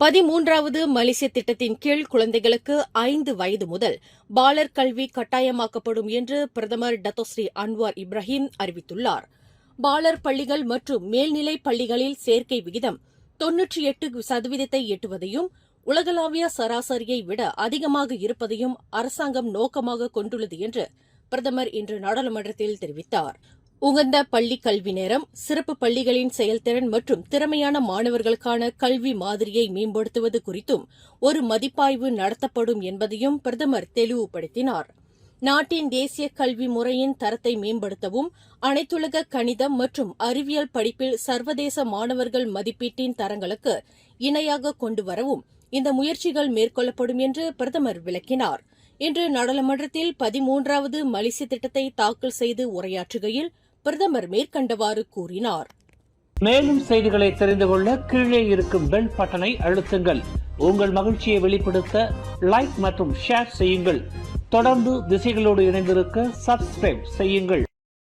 பதிமூன்றாவது மலேசிய திட்டத்தின் கீழ் குழந்தைகளுக்கு ஐந்து வயது முதல் பாலர் கல்வி கட்டாயமாக்கப்படும் என்று பிரதமர் டத்தோஸ்ரீ அன்வார் இப்ராஹிம் அறிவித்துள்ளார். பாலர் பள்ளிகள் மற்றும் மேல்நிலை பள்ளிகளில் சேர்க்கை விகிதம் தொன்னூற்றி எட்டு சதவீதத்தை எட்டுவதையும் உலகளாவிய சராசரியை விட அதிகமாக இருப்பதையும் அரசாங்கம் நோக்கமாக கொண்டுள்ளது என்று பிரதமர் இன்று நாடாளுமன்றத்தில் தெரிவித்தார். உகந்த பள்ளி கல்வி நேரம் சிறப்பு பள்ளிகளின் செயல்திறன் மற்றும் திறமையான மாணவர்களுக்கான கல்வி மாதிரியை மேம்படுத்துவது குறித்தும் ஒரு மதிப்பாய்வு நடத்தப்படும் என்பதையும் பிரதமர் தெளிவுபடுத்தினார். நாட்டின் தேசிய கல்வி முறையின் தரத்தை மேம்படுத்தவும் அனைத்துலக கணிதம் மற்றும் அறிவியல் படிப்பில் சர்வதேச மாணவர்கள் மதிப்பீட்டின் தரங்களுக்கு இணையாக கொண்டு வரவும் இந்த முயற்சிகள் மேற்கொள்ளப்படும் என்று பிரதமர் விளக்கினார். இன்று நாடாளுமன்றத்தில் பதிமூன்றாவது மலிசிய திட்டத்தை தாக்கல் செய்து உரையாற்றுகையில் பிரதமர் மேற்கண்டவாறு கூறினார். மேலும் செய்திகளை தெரிந்து கொள்ள கீழே இருக்கும் பெல் பட்டனை அழுத்துங்கள். உங்கள் மகிழ்ச்சியை வெளிப்படுத்த லைக் மற்றும் ஷேர் செய்யுங்கள். தொடர்ந்து திசைகளோடு இணைந்திருக்க சப்ஸ்கிரைப் செய்யுங்கள்.